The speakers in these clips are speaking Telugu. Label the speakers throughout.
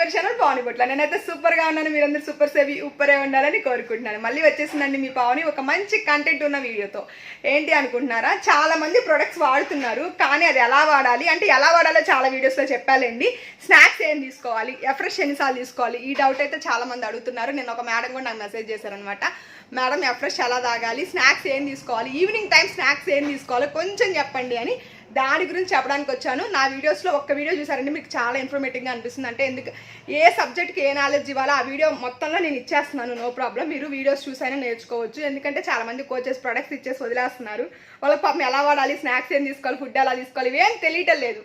Speaker 1: యువర్ ఛానల్ పావని బొట్ల నేనైతే సూపర్గా ఉన్నాను. మీరందరూ సూపర్ సేవి ఉప్పరే ఉండాలని కోరుకుంటున్నాను. మళ్ళీ వచ్చేసిందండి మీ పావని ఒక మంచి కంటెంట్ ఉన్న వీడియోతో. ఏంటి అనుకుంటున్నారా? చాలా మంది ప్రొడక్ట్స్ వాడుతున్నారు కానీ అది ఎలా వాడాలి? అంటే ఎలా వాడాలో చాలా వీడియోస్లో చెప్పాలండి. స్నాక్స్ ఏం తీసుకోవాలి? ఎఫ్రెష్ ఎన్నిసార్లు తీసుకోవాలి? ఈ డౌట్ అయితే చాలా మంది అడుగుతున్నారు. నేను ఒక మేడం కూడా నాకు మెసేజ్ చేశారనమాట మేడం ఎఫ్రెష్ ఎలా తాగాలి? స్నాక్స్ ఏం తీసుకోవాలి? ఈవినింగ్ టైం స్నాక్స్ ఏం తీసుకోవాలి? కొంచెం చెప్పండి అని దాని గురించి చెప్పడానికి వచ్చాను. నా వీడియోస్లో ఒక్క వీడియో చూసారంటే మీకు చాలా ఇన్ఫర్మేటివ్గా అనిపిస్తుంది. అంటే ఎందుకు ఏ సబ్జెక్ట్కి ఏ నాలెడ్జ్ ఇవ్వాలో ఆ వీడియో మొత్తంలో నేను ఇచ్చేస్తున్నాను. నో ప్రాబ్లం మీరు వీడియోస్ చూసైనా నేర్చుకోవచ్చు. ఎందుకంటే చాలామంది కోచెస్ ప్రొడక్ట్స్ ఇచ్చేసి వదిలేస్తున్నారు. వాళ్ళకి పాపం ఎలా వాడాలి స్నాక్స్ ఏం తీసుకోవాలి ఫుడ్ ఎలా తీసుకోవాలి ఇవేం తెలియటం లేదు.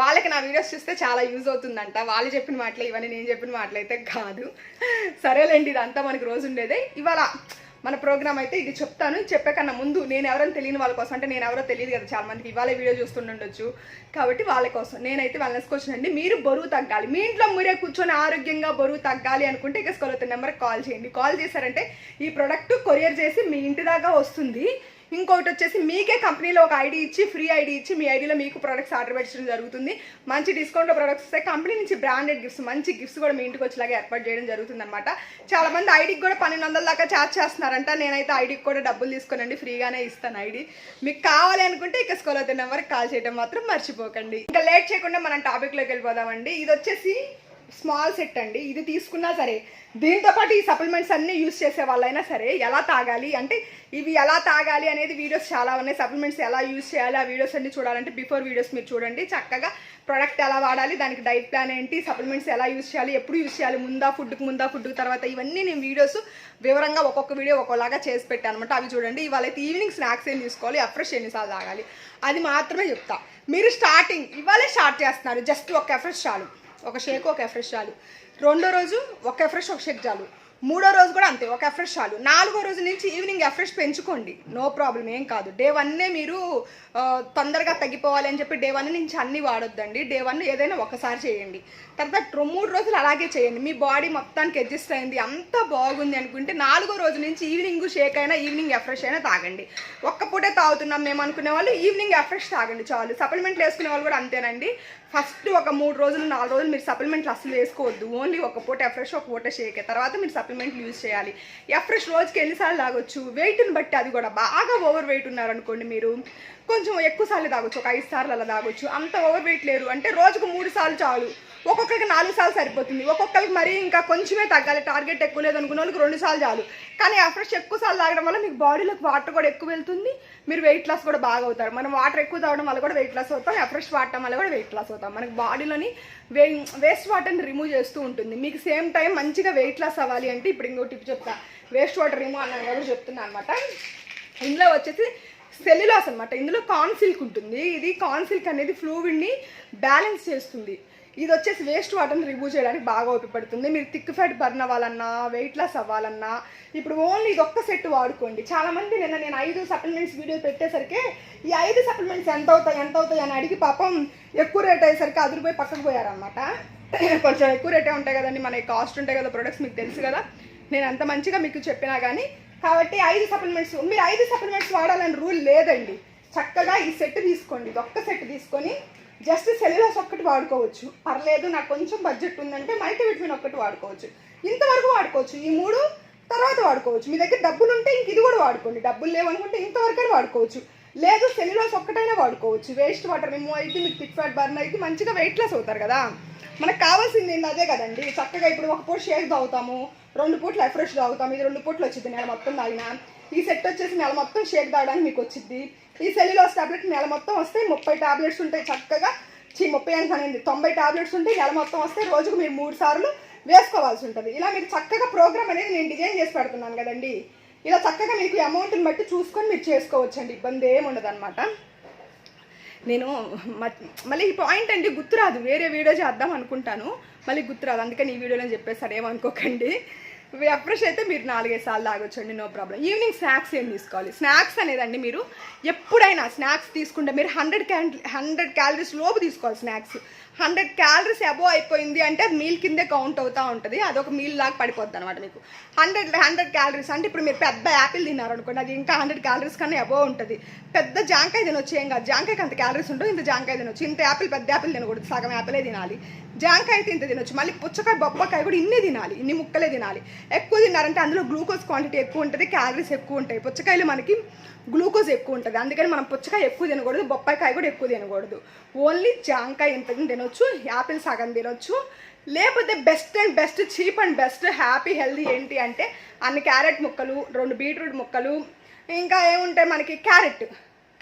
Speaker 1: వాళ్ళకి నా వీడియోస్ చూస్తే చాలా యూజ్ అవుతుందంట. వాళ్ళు చెప్పిన మాటలే ఇవన్నీ నేను చెప్పిన మాటలు అయితే కాదు. సరేలేండి ఇదంతా మనకి రోజు ఉండేదే. ఇవాళ మన ప్రోగ్రామ్ అయితే ఇది చెప్తాను. చెప్పే కన్నా ముందు నేను ఎవరైనా తెలియని వాళ్ళ కోసం అంటే నేను ఎవరో తెలియదు కదా చాలా మందికి ఇవాళ వీడియో చూస్తుండొచ్చు కాబట్టి వాళ్ళ కోసం నేనైతే వెల్నెస్ క్వశ్చన్ అండి మీరు బరువు తగ్గాలి. మీ ఇంట్లో మీరే కూర్చొని ఆరోగ్యంగా బరువు తగ్గాలి అనుకుంటే ఇక స్కూల్ నెంబర్కి కాల్ చేయండి. కాల్ చేశారంటే ఈ ప్రోడక్ట్ కొరియర్ చేసి మీ ఇంటి దాకా వస్తుంది. ఇంకొకటి వచ్చేసి మీకే కంపెనీలో ఒక ఐడి ఇచ్చి ఫ్రీ ఐడి ఇచ్చి మీ ఐడిలో మీకు ప్రొడక్ట్స్ ఆర్డర్ పెట్టడం జరుగుతుంది. మంచి డిస్కౌంట్లో ప్రొడక్ట్స్ వస్తాయి. కంపెనీ నుంచి బ్రాండెడ్ గిఫ్ట్స్ మంచి గిఫ్ట్స్ కూడా మీ ఇంటికి వచ్చేలాగా ఏర్పాటు చేయడం జరుగుతుంది అనమాట చాలా మంది ఐడికి కూడా పన్నెండు వందల దాకా ఛార్జ్ చేస్తున్నారంట. నేనైతే ఐడికి కూడా డబ్బులు తీసుకోనండి. ఫ్రీగానే ఇస్తాను ఐడి. మీకు కావాలి అనుకుంటే ఇక స్కూల్ అయితే నెంబర్కి కాల్ చేయడం మాత్రం మర్చిపోకండి. ఇంకా లేట్ చేయకుండా మనం టాపిక్లోకి వెళ్ళిపోదామండి. ఇది వచ్చేసి స్మాల్ సెట్ అండి. ఇది తీసుకున్నా సరే దీంతో పాటు ఈ సప్లిమెంట్స్ అన్నీ యూస్ చేసే వాళ్ళైనా సరే ఎలా తాగాలి అంటే ఇవి ఎలా తాగాలి అనేది వీడియోస్ చాలా ఉన్నాయి. సప్లిమెంట్స్ ఎలా యూస్ చేయాలి ఆ వీడియోస్ అన్ని చూడాలంటే బిఫోర్ వీడియోస్ మీరు చూడండి. చక్కగా ప్రొడక్ట్ ఎలా వాడాలి దానికి డైట్ ప్లాన్ ఏంటి సప్లిమెంట్స్ ఎలా యూస్ చేయాలి ఎప్పుడు యూస్ చేయాలి ముందా ఫుడ్కి ముందా ఫుడ్కి తర్వాత ఇవన్నీ నేను వీడియోస్ వివరంగా ఒక్కొక్క వీడియో ఒక్కోలాగా చేసి పెట్టాను అనమాట అవి చూడండి. ఇవాళ అయితే ఈవినింగ్ స్నాక్స్ ఏం తీసుకోవాలి అఫ్రెష్ ఎన్నిసార్లు తాగాలి అది మాత్రమే చెప్తా. మీరు స్టార్టింగ్ ఇవాళే స్టార్ట్ చేస్తున్నారు. జస్ట్ ఒక ఎఫ్రెష్ చాలు. ఒక షేక్ ఒక ఎఫ్రెష్ చాలు రెండో రోజు ఒక ఎఫ్రెష్ ఒక షేక్ చాలు మూడో రోజు కూడా అంతే ఒక ఎఫ్రెష్ చాలు నాలుగో రోజు నుంచి ఈవినింగ్ ఎఫ్రెష్ పెంచుకోండి. నో ప్రాబ్లం ఏం కాదు. డే వన్నే మీరు తొందరగా తగ్గిపోవాలి అని చెప్పి డే వన్ నుంచి అన్ని వాడొద్దండి. డే వన్ ఏదైనా ఒకసారి చేయండి. తర్వాత మూడు రోజులు అలాగే చేయండి. మీ బాడీ మొత్తానికి అడ్జస్ట్ అయింది అంతా బాగుంది అనుకుంటే నాలుగో రోజు నుంచి ఈవినింగ్ షేక్ అయినా ఈవినింగ్ ఎఫ్రెష్ అయినా తాగండి. ఒక్క పూటే తాగుతున్నాం మేము అనుకునే వాళ్ళు ఈవినింగ్ ఎఫ్రెష్ తాగండి చాలు. సప్లిమెంట్లు వేసుకునే వాళ్ళు కూడా అంతేనండి. ఫస్ట్ ఒక మూడు రోజులు నాలుగు రోజులు మీరు సప్లిమెంట్లు అసలు వేసుకోవద్దు. ఓన్లీ ఒక పూట ఎఫ్రెష్ ఒక పూట షేక్ తర్వాత మీరు సప్లిమెంట్లు యూజ్ చేయాలి. ఎఫ్రెష్ రోజుకి ఎన్నిసార్లు తాగొచ్చు వెయిట్ని బట్టి అది కూడా బాగా ఓవర్ వెయిట్ ఉన్నారనుకోండి మీరు. కొంచెం ఎక్కువ సార్లు తాగొచ్చు ఒక ఐదు సార్లు అలా తాగొచ్చు. అంత ఓవర్ వెయిట్ లేరు. అంటే రోజుకు మూడు సార్లు చాలు. ఒక్కొక్కరికి నాలుగు సార్లు సరిపోతుంది. ఒక్కొక్కరికి మరీ ఇంకా కొంచెమే తగ్గాలి. టార్గెట్ ఎక్కువ లేదు అనుకున్న వాళ్ళకి రెండు సార్లు చాలు. కానీ అఫ్రెష్ ఎక్కువ సార్లు తాగడం వల్ల మీకు బాడీలోకి వాటర్ కూడా ఎక్కువ వెళ్తుంది. మీరు వెయిట్ లాస్ కూడా బాగా అవుతారు. మనం వాటర్ ఎక్కువ తాగడం వల్ల కూడా వెయిట్ లాస్ అవుతాం. అఫ్రెష్ వాడటం వల్ల కూడా వెయిట్ లాస్ అవుతాం. మనకి బాడీలోని వే వేస్ట్ వాటర్ని రిమూవ్ చేస్తూ ఉంటుంది. మీకు సేమ్ టైం మంచిగా వెయిట్ లాస్ అవ్వాలి అంటే ఇప్పుడు ఇంకో టిప్ చెప్తా. వేస్ట్ వాటర్ రిమూవ్ అన్నాను కూడా చెప్తున్నా అనమాట ఇందులో వచ్చేసి సెల్యులాస్ అనమాట ఇందులో కార్న్ సిల్క్ ఉంటుంది. ఇది కార్న్ సిల్క్ అనేది ఫ్లూయిడ్ని బ్యాలెన్స్ చేస్తుంది. ఇది వచ్చేసి వేస్ట్ వాటర్ని రిమూవ్ చేయడానికి బాగా ఉపయోగపడుతుంది. మీరు థిక్ ఫ్యాట్ బర్న్ అవ్వాలన్నా వెయిట్ లాస్ అవ్వాలన్నా ఇప్పుడు ఓన్లీ ఇది ఒక్క సెట్ వాడుకోండి. చాలా మంది నిన్న నేను ఐదు సప్లిమెంట్స్ వీడియో పెట్టేసరికి ఈ ఐదు సప్లిమెంట్స్ ఎంత అవుతాయి ఎంత అవుతాయి అని అడిగి పాపం ఎక్కువ రేట్ అయ్యేసరికి అదిరిపోయి పక్కకు పోయారనమాట కొంచెం ఎక్కువ రేటే ఉంటాయి కదండి. మన కాస్ట్ ఉంటాయి కదా ప్రొడక్ట్స్ మీకు తెలుసు కదా. నేను అంత మంచిగా మీకు చెప్పినా కానీ కాబట్టి ఐదు సప్లిమెంట్స్ మీరు ఐదు సప్లిమెంట్స్ వాడాలని రూల్ లేదండి. చక్కగా ఈ సెట్ తీసుకోండి. ఇది ఒక్క సెట్ తీసుకొని జస్ట్ సెల్యులాస్ ఒక్కటి వాడుకోవచ్చు. పర్లేదు నాకు కొంచెం బడ్జెట్ ఉందంటే మల్టీవిటమిన్ ఒక్కటి వాడుకోవచ్చు. ఇంతవరకు వాడుకోవచ్చు. ఈ మూడు తర్వాత వాడుకోవచ్చు. మీ దగ్గర డబ్బులు ఉంటే ఇంక ఇది కూడా వాడుకోండి. డబ్బులు లేవనుకుంటే ఇంతవరకు వాడుకోవచ్చు. లేదు సెల్యులోస్ ఒక్కటైనా వాడుకోవచ్చు. వేస్ట్ వాటర్ రిమూవ్ అయితే మీకు థిక్ ఫ్యాట్ బర్న్ అయితే మంచిగా వెయిట్ లాస్ అవుతారు కదా. మనకు కావాల్సింది ఏంటి అదే కదండి. చక్కగా ఇప్పుడు ఒక పూట షేక్ తాగుతాము రెండు పూట్లు ఎఫ్రెష్ తాగుతాము ఇది రెండు పూట్లు వచ్చింది నెల మొత్తం తాగిన. ఈ సెట్ వచ్చేసి నెల మొత్తం షేక్ తాగడానికి మీకు వచ్చింది. ఈ సెల్యులోస్ టాబ్లెట్ నెల మొత్తం వస్తే ముప్పై టాబ్లెట్స్ ఉంటాయి చక్కగా. చి ముప్పై అంటానండి తొంభై టాబ్లెట్స్ ఉంటాయి నెల మొత్తం వస్తే రోజుకు మీరు మూడు సార్లు వేసుకోవాల్సి ఉంటుంది. ఇలా మీరు చక్కగా ప్రోగ్రామ్ అనేది నేను డిజైన్ చేసి పెడుతున్నాను కదండి. ఇలా చక్కగా మీకు అమౌంట్ని బట్టి చూసుకొని మీరు చేసుకోవచ్చండి. ఇబ్బంది ఏమి ఉండదు నేను మ- మళ్ళీ ఈ పాయింట్ అండి గుర్తురాదు. వేరే వీడియో చేద్దాం అనుకుంటాను. మళ్ళీ గుర్తురాదు. అందుకని ఈ వీడియోలో చెప్పేసారు ఏమనుకోకండి. ఫ్రెష్ అయితే మీరు నాలుగైదు సార్లు తాగొచ్చండి నో ప్రాబ్లం ఈవినింగ్ స్నాక్స్ ఏం తీసుకోవాలి? స్నాక్స్ అనేదండి మీరు ఎప్పుడైనా స్నాక్స్ తీసుకుంటే మీరు హండ్రెడ్ క్యాన్ హండ్రెడ్ క్యాలరీస్ లోపు తీసుకోవాలి స్నాక్స్ హండ్రెడ్ క్యాలరీస్ అబోవ్ అయిపోయింది అంటే అది మీల్ కిందే కౌంట్ అవుతూ ఉంటుంది. అదొక మీల్ లాగా పడిపోద్ది అనమాట మీకు. హండ్రెడ్ హండ్రెడ్ క్యాలరీస్ అంటే ఇప్పుడు మీరు పెద్ద యాపిల్ తిన్నారనుకోండి అది ఇంకా హండ్రెడ్ క్యాలరీస్ కన్నా అబోవ్ ఉంటుంది. పెద్ద జాంకాయ తినొచ్చు ఏం కాదు. జాంకాయకి అంత క్యాలరీస్ ఉండవు ఇంత జాంకాయ తినొచ్చు. ఇంత యాపిల్ పెద్ద యాపిల్ తినకూడదు. సగం యాపిలే తినాలి. జాంకాయ అయితే ఇంత తినొచ్చు. మళ్ళీ పుచ్చకాయ బొబ్బకాయ కూడా ఇన్నే తినాలి. ఇన్ని ముక్కలే తినాలి. ఎక్కువ తిన్నారంటే అందులో గ్లూకోజ్ క్వాంటిటీ ఎక్కువ ఉంటుంది క్యాలరీస్ ఎక్కువ ఉంటాయి. పుచ్చకాయలు మనకి గ్లూకోజ్ ఎక్కువ ఉంటుంది. అందుకని మనం పుచ్చకాయ ఎక్కువ తినకూడదు బొప్పాయికాయ కూడా ఎక్కువ తినకూడదు. ఓన్లీ జాంకాయ ఎంత తినొచ్చు యాపిల్ సగం తినొచ్చు. లేకపోతే best and best cheap and best happy healthy ఏంటి అంటే అన్ని క్యారెట్ ముక్కలు రెండు బీట్రూట్ ముక్కలు ఇంకా ఏముంటాయి మనకి క్యారెట్.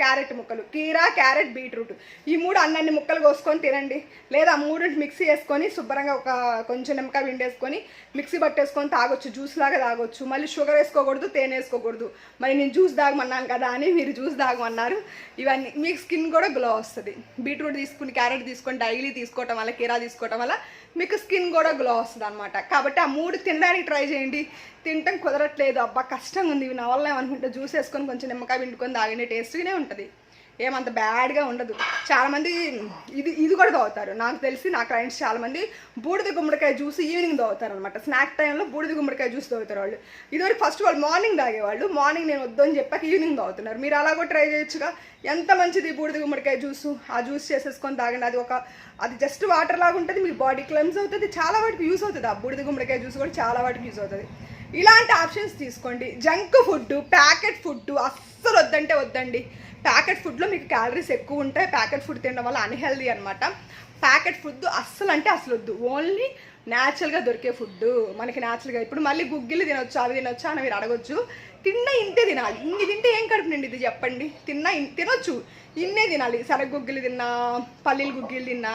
Speaker 1: క్యారెట్ ముక్కలు. కీరా క్యారెట్ బీట్రూట్. ఈ మూడు అన్నన్ని ముక్కలు కోసుకొని తినండి. లేదా మూడు మిక్సీ వేసుకొని శుభ్రంగా ఒక కొంచెం నిమ్మకాయ విండేసుకొని మిక్సీ పట్టేసుకొని తాగొచ్చు. జ్యూస్ లాగా తాగొచ్చు. మళ్ళీ షుగర్ వేసుకోకూడదు తేనె వేసుకోకూడదు. మరి నేను జ్యూస్ తాగమన్నాను కదా అని మీరు జ్యూస్ తాగమన్నారు. ఇవన్నీ మీకు స్కిన్ కూడా గ్లో వస్తుంది. బీట్రూట్ తీసుకుని క్యారెట్ తీసుకొని డైలీ తీసుకోవటం వల్ల కీరా తీసుకోవటం వల్ల మీకు స్కిన్ కూడా గ్లో వస్తుంది అనమాట కాబట్టి ఆ మూడు తినడానికి ట్రై చేయండి. తినటం కుదరట్లేదు. అబ్బా కష్టంగా ఉంది ఇవి నా వల్ల ఏమనుకుంటే జ్యూస్ వేసుకొని కొంచెం నిమ్మకాయ పిండుకొని తాగిన టేస్ట్గానే ఉంటుంది. ఏమంత బ్యాడ్గా ఉండదు. చాలామంది ఇది ఇది కూడా తాగుతారు. నాకు తెలిసి నా క్లయింట్స్ చాలామంది బూడిద గుమ్మడికాయ జ్యూస్ ఈవినింగ్ తాగుతారు అనమాట స్నాక్ టైంలో బూడిద గుమ్మడికాయ జ్యూస్ తాగుతారు వాళ్ళు. ఇదివరకు ఫస్ట్ వాళ్ళు మార్నింగ్ తాగేవాళ్ళు. మార్నింగ్ నేను వద్దు అని చెప్పాక ఈవినింగ్ తాగుతున్నారు. మీరు అలా కూడా ట్రై చేయొచ్చుగా? ఎంత మంచిది బూడిద గుమ్మడికాయ జ్యూస్? ఆ జ్యూస్ చేసేసుకొని తాగండి. అది ఒక అది జస్ట్ వాటర్ లాగా ఉంటుంది మీ బాడీ క్లెన్స్ అవుతుంది. చాలా వాటికి యూస్ అవుతుంది. ఆ బూడిద గుమ్మడికాయ జ్యూస్ కూడా చాలా వాటికి యూస్ అవుతుంది. ఇలాంటి ఆప్షన్స్ తీసుకోండి. జంక్ ఫుడ్ ప్యాకెట్ ఫుడ్ అస్సలు వద్దంటే వద్దండి. ప్యాకెట్ ఫుడ్లో మీకు క్యాలరీస్ ఎక్కువ ఉంటాయి. ప్యాకెట్ ఫుడ్ తినడం వల్ల అన్హెల్దీ అనమాట ప్యాకెట్ ఫుడ్ అస్సలు అంటే అసలు వద్దు. ఓన్లీ న్యాచురల్గా దొరికే ఫుడ్ మనకి న్యాచురల్గా ఇప్పుడు మళ్ళీ గుగ్గిలు తినొచ్చు అవి తినొచ్చు అని మీరు అడగొచ్చు. తిన్న ఇంతే తినాలి. ఇన్ని తింటే ఏం కడుపు నిండిది చెప్పండి? తిన్నా తినొచ్చు. ఇన్నే తినాలి. సరగ గుగ్గిలు తిన్నా పల్లీలు గుగ్గిలు తిన్నా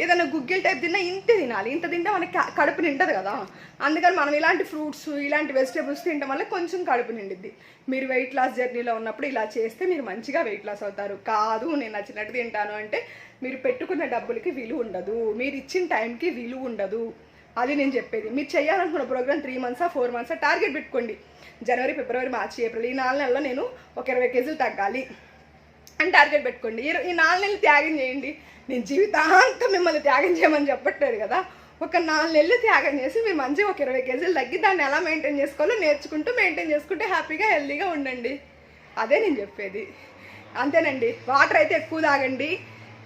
Speaker 1: ఏదైనా గుగ్గిలు టైప్ తిన్నా ఇంతే తినాలి. ఇంత తింటే మనకి కడుపు నిండదు కదా. అందుకని మనం ఇలాంటి ఫ్రూట్స్ ఇలాంటి వెజిటేబుల్స్ తినడం వల్ల కొంచెం కడుపు నిండిద్ది. మీరు వెయిట్ లాస్ జర్నీలో ఉన్నప్పుడు ఇలా చేస్తే మీరు మంచిగా వెయిట్ లాస్ అవుతారు. కాదు నేను నచ్చినట్టు తింటాను అంటే మీరు పెట్టుకున్న డబ్బులకి విలువ ఉండదు. మీరు ఇచ్చిన టైంకి విలువ ఉండదు. అది నేను చెప్పేది. మీరు చేయాలనుకున్న ప్రోగ్రామ్ త్రీ మంత్సా ఫోర్ మంత్సా టార్గెట్ పెట్టుకోండి. జనవరి ఫిబ్రవరి మార్చి ఏప్రిల్ ఈ నాలుగు నెలల్లో నేను ఒక ఇరవై కేజీలు తగ్గాలి అని టార్గెట్ పెట్టుకోండి. ఈ ఈ నాలుగు నెలలు త్యాగం చేయండి. నేను జీవితాంతం మిమ్మల్ని త్యాగం చేయమని చెప్పట్లేదు కదా. ఒక నాలుగు నెలలు త్యాగం చేసి మీరు మంచిగా ఒక ఇరవై కేజీలు తగ్గి దాన్ని ఎలా మెయింటైన్ చేసుకోవాలో నేర్చుకుంటూ మెయింటైన్ చేసుకుంటే హ్యాపీగా హెల్దీగా ఉండండి. అదే నేను చెప్పేది. అంతేనండి. వాటర్ అయితే ఎక్కువ తాగండి.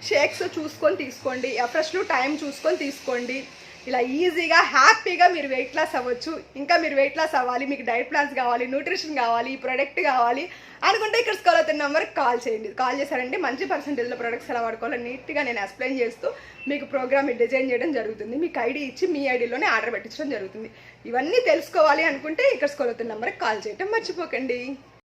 Speaker 1: షేక్స్ చూసుకొని తీసుకోండి. ఎఫ్రెష్లు టైం చూసుకొని తీసుకోండి. ఇలా ఈజీగా హ్యాపీగా మీరు వెయిట్ లాస్ అవ్వచ్చు. ఇంకా మీరు వెయిట్ లాస్ అవ్వాలి మీకు డైట్ ప్లాన్స్ కావాలి న్యూట్రిషన్ కావాలి ఈ ప్రొడక్ట్ కావాలి అనుకుంటే ఇక్కడ స్కాల్ అవుతున్న నెంబర్కి కాల్ చేయండి. కాల్ చేశారంటే మంచి పర్సంటేజ్లో ప్రొడక్ట్స్ ఎలా వాడుకోవాలో నీట్గా నేను ఎక్స్ప్లెయిన్ చేస్తూ మీకు ప్రోగ్రామ్ డిజైన్ చేయడం జరుగుతుంది. మీకు ఐడి ఇచ్చి మీ ఐడిలోనే ఆర్డర్ పెట్టించడం జరుగుతుంది. ఇవన్నీ తెలుసుకోవాలి అనుకుంటే ఇక్కడ స్కాల్ అవుతున్న నెంబర్కి కాల్ చేయటం మర్చిపోకండి.